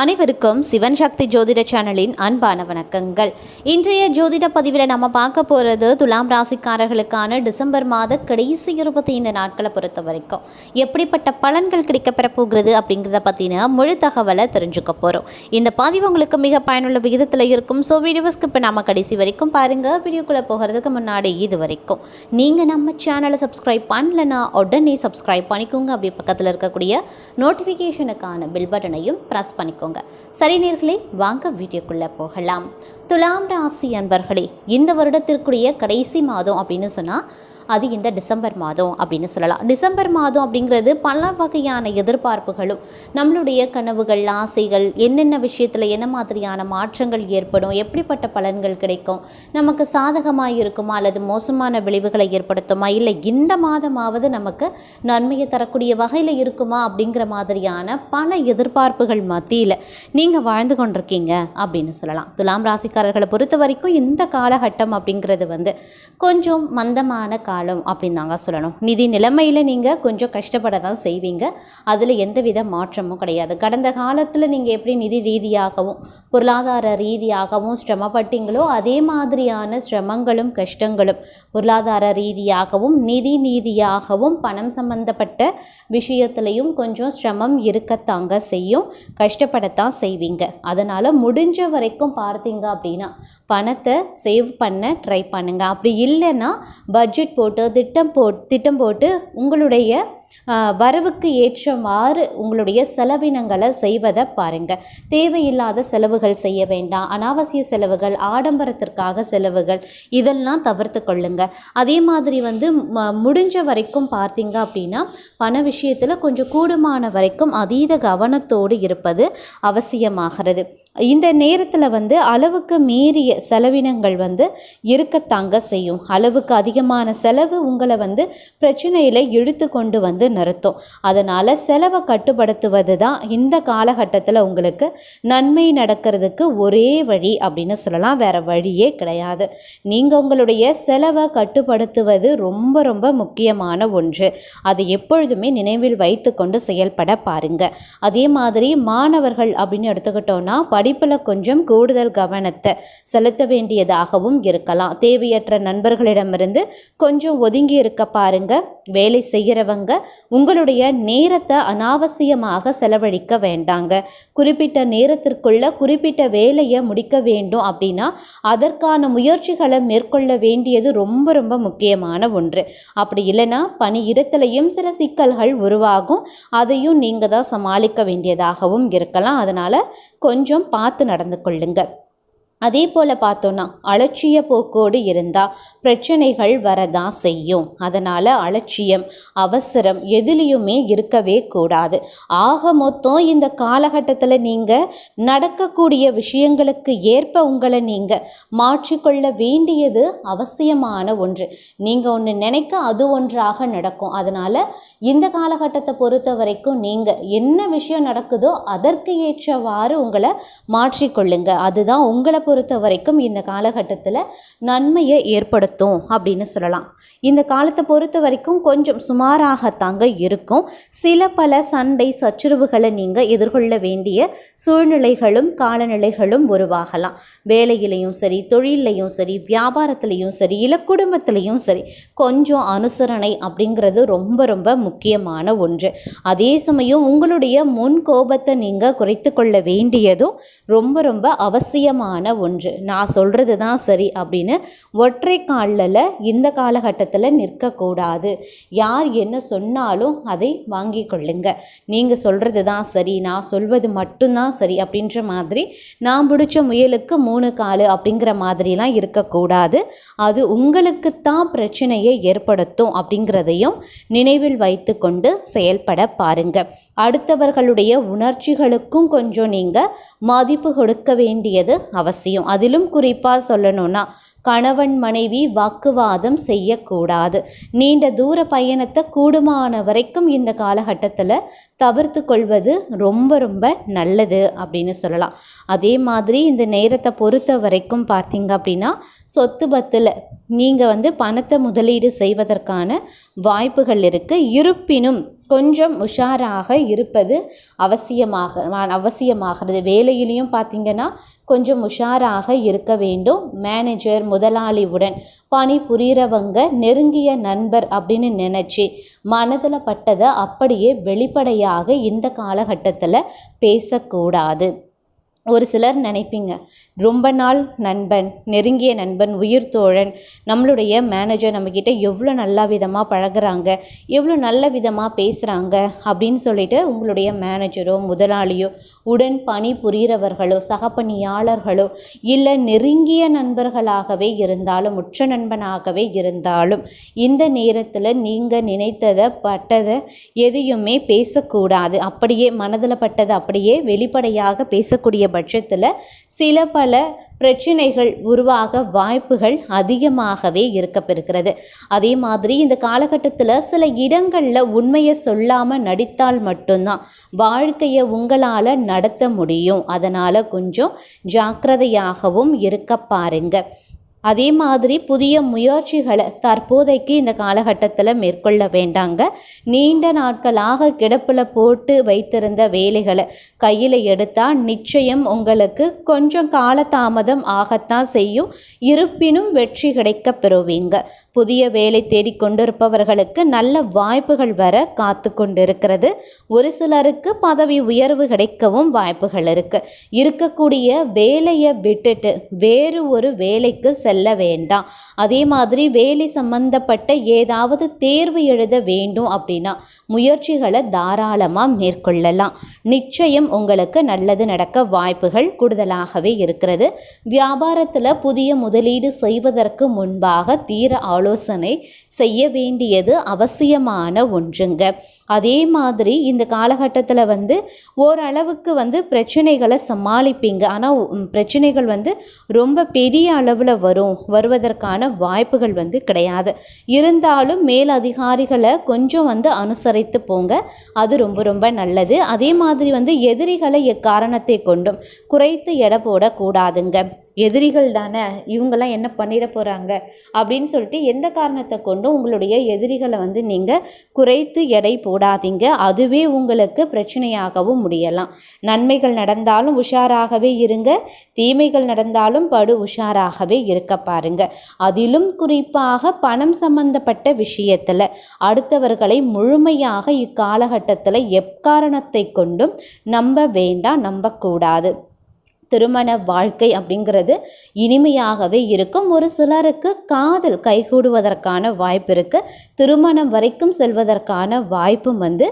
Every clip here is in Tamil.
அனைவருக்கும் சிவன் சக்தி ஜோதிட சேனலின் அன்பான வணக்கங்கள். இன்றைய ஜோதிட பதிவில் நம்ம பார்க்க போகிறது துலாம் ராசிக்காரர்களுக்கான டிசம்பர் மாத கடைசி இருபத்தி ஐந்து நாட்களை பொறுத்த வரைக்கும். எப்படிப்பட்ட பலன்கள் கிடைக்கப்பெற போகிறது அப்படிங்கிறத பற்றின முழு தகவலை தெரிஞ்சுக்க போகிறோம் இந்த பதிவு உங்களுக்கு மிக பயனுள்ள விகிதத்தில் இருக்கும். ஸோ வீடியோஸ்க்கு இப்போ நம்ம கடைசி வரைக்கும் பாருங்கள் வீடியோக்குள்ளே போகிறதுக்கு முன்னாடி இது வரைக்கும். நீங்கள் நம்ம சேனலை சப்ஸ்கிரைப் பண்ணலன்னா உடனே சப்ஸ்கிரைப் பண்ணிக்கோங்க. அப்படி பக்கத்தில் இருக்கக்கூடிய நோட்டிஃபிகேஷனுக்கான பில் பட்டனையும் ப்ரெஸ் பண்ணிக்கோங்க. சரி நேர்களே வாங்க வீடியோக்குள்ளே போகலாம். துலாம் ராசி அன்பர்களே இந்த வருடத்திற்குரிய கடைசி மாதம் அப்படின்னு சொன்னால் அது இந்த டிசம்பர் மாதம் அப்படின்னு சொல்லலாம். டிசம்பர் மாதம் அப்படிங்கிறது பல வகையான எதிர்பார்ப்புகளும் நம்மளுடைய கனவுகள் ஆசைகள் என்னென்ன விஷயத்தில் என்ன மாதிரியான மாற்றங்கள் ஏற்படும் எப்படிப்பட்ட பலன்கள் கிடைக்கும் நமக்கு சாதகமாக இருக்குமா அல்லது மோசமான விளைவுகளை ஏற்படுத்துமா இல்லை இந்த மாதமாவது நமக்கு நன்மையை தரக்கூடிய வகையில் இருக்குமா அப்படிங்கிற மாதிரியான பல எதிர்பார்ப்புகள் மத்தியில் நீங்கள் வாழ்ந்து கொண்டிருக்கீங்க அப்படின்னு சொல்லலாம். துலாம் ராசிக்காரர்களை பொறுத்த வரைக்கும் இந்த காலகட்டம் அப்படிங்கிறது வந்து கொஞ்சம் மந்தமான காலம் அப்படின்னு தாங்க சொல்லணும். நிதி நிலைமையில் நீங்கள் கொஞ்சம் கஷ்டப்பட தான் செய்வீங்க. அதில் எந்தவித மாற்றமும் கிடையாது. கடந்த காலத்தில் நீங்கள் எப்படி நிதி ரீதியாகவும் பொருளாதார ரீதியாகவும் சிரமப்பட்டீங்களோ அதே மாதிரியான சிரமங்களும் கஷ்டங்களும் பொருளாதார ரீதியாகவும் நிதி நீதியாகவும் பணம் சம்பந்தப்பட்ட விஷயத்துலையும் கொஞ்சம் சிரமம் இருக்கத்தாங்க செய்யும். கஷ்டப்படத்தான் செய்வீங்க. அதனால் முடிஞ்ச வரைக்கும் பார்த்தீங்க அப்படின்னா பணத்தை சேவ் பண்ண ட்ரை பண்ணுங்கள் அப்படி இல்லைன்னா பட்ஜெட் போட்டு திட்டம் போ திட்டம் போட்டு உங்களுடைய வரவுக்கு ஏற்றமாறு உங்களுடைய செலவினங்களை செய்வதை பாருங்கள் தேவையில்லாத செலவுகள் செய்ய வேண்டாம். அனாவசிய செலவுகள் ஆடம்பரத்திற்காக செலவுகள் இதெல்லாம் தவிர்த்து கொள்ளுங்கள் அதே மாதிரி வந்து முடிஞ்ச வரைக்கும் பார்த்தீங்க அப்படின்னா பண விஷயத்தில் கொஞ்சம் கூடுமான வரைக்கும் அதீத கவனத்தோடு இருப்பது அவசியமாகிறது. இந்த நேரத்தில் வந்து அளவுக்கு மீறிய செலவினங்கள் வந்து இருக்கத்தாங்க செய்யும். அளவுக்கு அதிகமான செலவு உங்களை வந்து பிரச்சனையில் இழுத்து கொண்டு வந்து நிறுத்தும். அதனால் செலவை கட்டுப்படுத்துவது தான் இந்த காலகட்டத்தில் உங்களுக்கு நன்மை நடக்கிறதுக்கு ஒரே வழி அப்படின்னு சொல்லலாம். வேறு வழியே கிடையாது. நீங்கள் உங்களுடைய செலவை கட்டுப்படுத்துவது ரொம்ப ரொம்ப முக்கியமான ஒன்று. அதை எப்பொழுதுமே நினைவில் வைத்து கொண்டு செயல்பட பாருங்க. அதே மாதிரி மாணவர்கள் அப்படின்னு எடுத்துக்கிட்டோன்னா படிப்பில் கொஞ்சம் கூடுதல் கவனத்தை செலுத்த வேண்டியதாகவும் இருக்கலாம். தேவையற்ற நண்பர்களிடமிருந்து கொஞ்சம் ஒதுங்கி இருக்க பாருங்க. வேலை செய்கிறவங்க உங்களுடைய நேரத்தை அனாவசியமாக செலவழிக்க வேண்டாங்க. குறிப்பிட்ட நேரத்திற்குள்ள குறிப்பிட்ட வேலையை முடிக்க வேண்டும் அப்படின்னா அதற்கான முயற்சிகளை மேற்கொள்ள வேண்டியது ரொம்ப ரொம்ப முக்கியமான ஒன்று. அப்படி இல்லைன்னா பணியிடத்துலையும் சில சிக்கல்கள் உருவாகும். அதையும் நீங்கள் தான் சமாளிக்க வேண்டியதாகவும் இருக்கலாம். அதனால் கொஞ்சம் பார்த்து நடந்து கொள்ளுங்கள் அதே போல் பார்த்தோன்னா அலட்சிய போக்கோடு இருந்தால் பிரச்சனைகள் வரதான் செய்யும். அதனால் அலட்சியம் அவசரம் எதுலேயுமே இருக்கவே கூடாது. ஆக மொத்தம் இந்த காலகட்டத்தில் நீங்கள் நடக்கக்கூடிய விஷயங்களுக்கு ஏற்ப உங்களை நீங்கள் மாற்றிக்கொள்ள வேண்டியது அவசியமான ஒன்று. நீங்கள் ஒன்று நினைக்க அது ஒன்றாக நடக்கும். அதனால் இந்த காலகட்டத்தை பொறுத்த வரைக்கும் நீங்கள் என்ன விஷயம் நடக்குதோ அதற்கு ஏற்றவாறு உங்களை மாற்றிக்கொள்ளுங்க. அதுதான் உங்களை பொறுத்த வரைக்கும் இந்த காலகட்டத்தில் நன்மையை ஏற்படுத்தும் அப்படின்னு சொல்லலாம். இந்த காலத்தை பொறுத்த வரைக்கும் கொஞ்சம் சுமாராகத்தாங்க இருக்கும். சில பல சண்டை சச்சுரவுகளை நீங்கள் எதிர்கொள்ள வேண்டிய சூழ்நிலைகளும் காலநிலைகளும் உருவாகலாம். வேலையிலையும் சரி தொழிலையும் சரி வியாபாரத்திலையும் சரி இல்லை குடும்பத்திலையும் சரி கொஞ்சம் அனுசரணை அப்படிங்கிறது ரொம்ப ரொம்ப முக்கியமான ஒன்று. அதே சமயம் உங்களுடைய முன் கோபத்தை நீங்கள் குறைத்து கொள்ள வேண்டியதும் ரொம்ப ரொம்ப அவசியமான ஒன்று. நான் சொல்கிறது தான் சரி அப்படின்னு ஒற்றை காலில் இந்த காலகட்டத்தில் நிற்கக்கூடாது. யார் என்ன சொன்னாலும் அதை வாங்கி கொள்ளுங்க. நீங்கள் சொல்கிறது தான் சரி நான் சொல்வது மட்டும்தான் சரி அப்படின்ற மாதிரி நான் பிடிச்ச முயலுக்கு மூணு காலு அப்படிங்கிற மாதிரிலாம் இருக்கக்கூடாது. அது உங்களுக்குத்தான் பிரச்சனையை ஏற்படுத்தும் அப்படிங்கிறதையும் நினைவில் வைத்து கொண்டு செயல்பட பாருங்க. அடுத்தவர்களுடைய உணர்ச்சிகளுக்கும் கொஞ்சம் நீங்கள் மதிப்பு கொடுக்க வேண்டியது அவசியம். அதிலும் குறிப்பாக சொல்லணும்னா கணவன் மனைவி வாக்குவாதம் செய்யக்கூடாது. நீண்ட தூர பயணத்தை கூடுமான வரைக்கும் இந்த காலகட்டத்தில் தவிர்த்து கொள்வது ரொம்ப ரொம்ப நல்லது அப்படின்னு சொல்லலாம். அதே மாதிரி இந்த நேரத்தை பொறுத்த வரைக்கும் பார்த்தீங்க அப்படின்னா சொத்து பத்தில் நீங்கள் வந்து பணத்தை முதலீடு செய்வதற்கான வாய்ப்புகள் இருக்குது இருப்பினும் கொஞ்சம் உஷாராக இருப்பது அவசியமாக அவசியமாகிறது. வேலையிலையும் பார்த்திங்கன்னா கொஞ்சம் உஷாராக இருக்க வேண்டும். மேனேஜர் முதலாளிவுடன் பணி புரிகிறவங்க நெருங்கிய நண்பர் அப்படின்னு நினச்சி மனதில் பட்டதை அப்படியே வெளிப்படையாக இந்த காலகட்டத்தில் பேசக்கூடாது. ஒரு சிலர் நினைப்பீங்க ரொம்ப நாள் நண்பன் நெருங்கிய நண்பன் உயிர் தோழன் நம்மளுடைய மேனேஜர் நம்மக்கிட்ட எவ்வளோ நல்ல விதமாக பழகுறாங்க எவ்வளோ நல்ல விதமாக பேசுகிறாங்க அப்படின்னு சொல்லிட்டு உங்களுடைய மேனேஜரோ முதலாளியோ உடன் பணி புரிகிறவர்களோ சகப்பணியாளர்களோ இல்லை நெருங்கிய நண்பர்களாகவே இருந்தாலும் உற்ற நண்பனாகவே இருந்தாலும் இந்த நேரத்தில் நீங்கள் நினைத்ததை பட்டதை எதையுமே பேசக்கூடாது. அப்படியே மனதில் பட்டதை அப்படியே வெளிப்படையாக பேசக்கூடிய பட்சத்தில் சில பல பிரச்சனைகள் உருவாக வாய்ப்புகள் அதிகமாகவே இருக்கப்பெறுகிறது. அதே மாதிரி இந்த காலகட்டத்தில் சில இடங்களில் உண்மையை சொல்லாமல் நடித்தால் மட்டும்தான் வாழ்க்கையை உங்களால் நடத்த முடியும். அதனால் கொஞ்சம் ஜாக்கிரதையாகவும் இருக்க பாருங்க. அதே மாதிரி புதிய முயற்சிகளை தற்போதைக்கு இந்த காலகட்டத்தில் மேற்கொள்ள வேண்டாங்க. நீண்ட நாட்களாக கிடப்பில் போட்டு வைத்திருந்த வேலைகளை கையில் எடுத்தால் நிச்சயம் உங்களுக்கு கொஞ்சம் காலதாமதம் ஆகத்தான் செய்யும். இருப்பினும் வெற்றி கிடைக்க பெறுவீங்க. புதிய வேலை தேடிக்கொண்டிருப்பவர்களுக்கு நல்ல வாய்ப்புகள் வர காத்து கொண்டிருக்கிறது. ஒரு சிலருக்கு பதவி உயர்வு கிடைக்கவும் வாய்ப்புகள் இருக்குது இருக்கக்கூடிய வேலையை விட்டுட்டு வேறு ஒரு வேலைக்கு செல்ல வேண்டாம். அதே மாதிரி வேலை சம்பந்தப்பட்ட ஏதாவது தேர்வு எழுத வேண்டும் அப்படின்னா முயற்சிகளை தாராளமாக மேற்கொள்ளலாம். நிச்சயம் உங்களுக்கு நல்லது நடக்க வாய்ப்புகள் கூடுதலாகவே இருக்கிறது. வியாபாரத்தில் புதிய முதலீடு செய்வதற்கு முன்பாக தீர ஆலோசனை செய்ய வேண்டியது அவசியமான ஒன்றுங்க. அதே மாதிரி இந்த காலகட்டத்தில் வந்து ஓரளவுக்கு வந்து பிரச்சனைகளை சமாளிப்பீங்க. ஆனால் பிரச்சனைகள் வந்து ரொம்ப பெரிய அளவில் வரும். வருவதற்கான வாய்ப்புகள் வந்து கிடையாது. இருந்தாலும் மேல் அதிகாரிகளை கொஞ்சம் வந்து அனுசரித்து போங்க. அது ரொம்ப ரொம்ப நல்லது. அதே மாதிரி வந்து எதிரிகளை எக்காரணத்தை கொண்டும் குறைத்து எடை போடக்கூடாதுங்க. எதிரிகள் தானே இவங்கெல்லாம் என்ன பண்ணிட போகிறாங்க அப்படின்னு சொல்லிட்டு எந்த காரணத்தை கொண்டும் உங்களுடைய எதிரிகளை வந்து நீங்கள் குறைத்து எடை போ போடாதீங்க அதுவே உங்களுக்கு பிரச்சனையாகவும் முடியலாம். நன்மைகள் நடந்தாலும் உஷாராகவே இருங்க. தீமைகள் நடந்தாலும் படு உஷாராகவே இருக்க பாருங்க. அதிலும் குறிப்பாக பணம் சம்பந்தப்பட்ட விஷயத்தில் அடுத்தவர்களை முழுமையாக இக்காலகட்டத்தில் எக்காரணத்தை கொண்டும் நம்ப வேண்டாம் நம்பக்கூடாது. திருமண வாழ்க்கை அப்படிங்கிறது இனிமையாகவே இருக்கும். ஒரு சிலருக்கு காதல் கைகூடுவதற்கான வாய்ப்பு இருக்குது திருமணம் வரைக்கும் செல்வதற்கான வாய்ப்பும் வந்து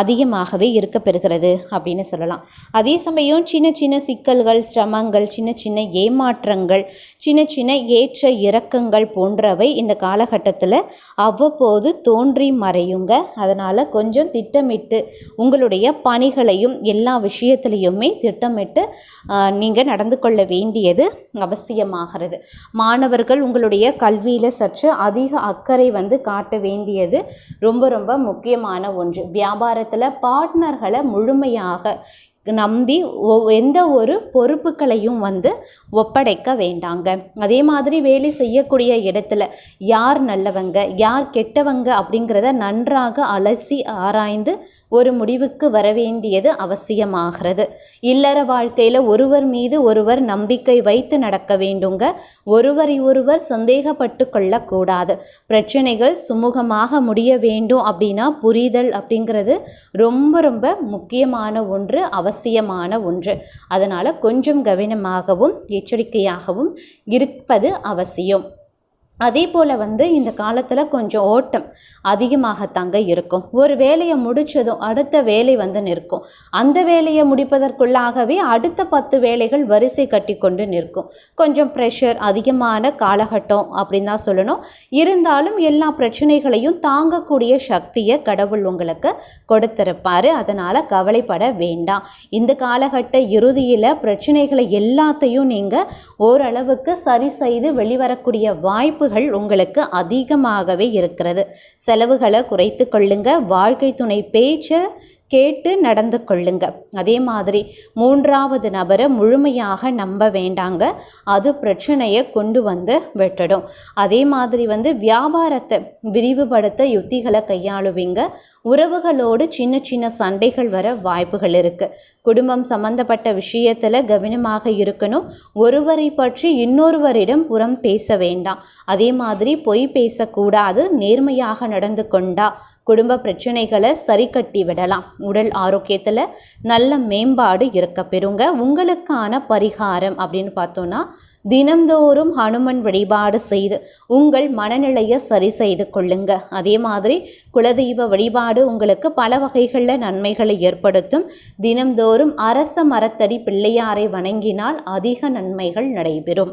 அதிகமாகவே இருக்க பெறுகிறது அப்படின்னு சொல்லலாம். அதே சமயம் சின்ன சின்ன சிக்கல்கள் சிரமங்கள் சின்ன சின்ன ஏமாற்றங்கள் சின்ன சின்ன ஏற்ற இறக்கங்கள் போன்றவை இந்த காலகட்டத்தில் அவ்வப்போது தோன்றி மறையுங்க. அதனால் கொஞ்சம் திட்டமிட்டு உங்களுடைய பணிகளையும் எல்லா விஷயத்துலையுமே திட்டமிட்டு நீங்கள் நடந்து கொள்ள வேண்டியது அவசியமாகிறது. மாணவர்கள் உங்களுடைய கல்வியில் சற்று அதிக அக்கறை வந்து காட்ட வேண்டியது ரொம்ப ரொம்ப முக்கியமான ஒன்று. வியாபாரத்தில் பார்ட்னர்களை முழுமையாக நம்பி எந்த ஒரு பொறுப்புகளையும் வந்து ஒப்படைக்க வேண்டாங்க. அதே மாதிரி வேலை செய்யக்கூடிய இடத்துல யார் நல்லவங்க யார் கெட்டவங்க அப்படிங்கிறத நன்றாக அலசி ஆராய்ந்து ஒரு முடிவுக்கு வர வேண்டியது அவசியமாகிறது. இல்லற வாழ்க்கையில் ஒருவர் மீது ஒருவர் நம்பிக்கை வைத்து நடக்க வேண்டுங்க. ஒருவரை ஒருவர் சந்தேகப்பட்டு கொள்ளக்கூடாது. பிரச்சனைகள் சுமூகமாக முடிய வேண்டும் அப்படின்னா புரிதல் அப்படிங்கிறது ரொம்ப ரொம்ப முக்கியமான ஒன்று அவசியமான ஒன்று. அதனால் கொஞ்சம் கவனமாகவும் எச்சரிக்கையாகவும் இருப்பது அவசியம். அதே போல் வந்து இந்த காலத்தில் கொஞ்சம் ஓட்டம் அதிகமாகத்தாங்க இருக்கும். ஒரு வேலையை முடித்ததும் அடுத்த வேலை வந்து நிற்கும். அந்த வேலையை முடிப்பதற்குள்ளாகவே அடுத்த பத்து வேலைகள் வரிசை கட்டி கொண்டு நிற்கும். கொஞ்சம் ப்ரெஷர் அதிகமான காலகட்டம் அப்படின்னு தான் சொல்லணும். இருந்தாலும் எல்லா பிரச்சனைகளையும் தாங்கக்கூடிய சக்தியை கடவுள் உங்களுக்கு கொடுத்திருப்பார். அதனால் கவலைப்பட வேண்டாம். இந்த காலகட்ட இறுதியில் பிரச்சனைகளை எல்லாத்தையும் நீங்கள் ஓரளவுக்கு சரி செய்து வெளிவரக்கூடிய வாய்ப்புகள் உங்களுக்கு அதிகமாகவே இருக்கிறது. செலவுகளை குறைத்து கொள்ளுங்க. வாழ்க்கை துணை பேச்சை கேட்டு நடந்து கொள்ளுங்க. அதே மாதிரி மூன்றாவது நபரை முழுமையாக நம்ப வேண்டாங்க. அது பிரச்சனையை கொண்டு வந்து விட்டுடும். அதே மாதிரி வந்து வியாபாரத்தை விரிவுபடுத்த யுத்திகளை கையாளுவீங்க. உறவுகளோடு சின்ன சின்ன சண்டைகள் வர வாய்ப்புகள் இருக்குது குடும்பம் சம்பந்தப்பட்ட விஷயத்தில் கவனமாக இருக்கணும். ஒருவரை பற்றி இன்னொருவரிடம் புறம் பேச வேண்டாம். அதே மாதிரி பொய் பேசக்கூடாது. நேர்மையாக நடந்து கொண்டா குடும்ப பிரச்சனைகளை சரி கட்டி விடலாம். உடல் ஆரோக்கியத்தில் நல்ல மேம்பாடு இருக்க பெறுங்க. உங்களுக்கான பரிகாரம் அப்படின்னு பார்த்தோன்னா தினம்தோறும் ஹனுமன் வழிபாடு செய்து உங்கள் மனநிலையை சரி செய்து கொள்ளுங்க. அதே மாதிரி குலதெய்வ வழிபாடு உங்களுக்கு பல வகைகளில் நன்மைகளை ஏற்படுத்தும். தினம்தோறும் அரச மரத்தடி பிள்ளையாரை வணங்கினால் அதிக நன்மைகள் நடைபெறும்.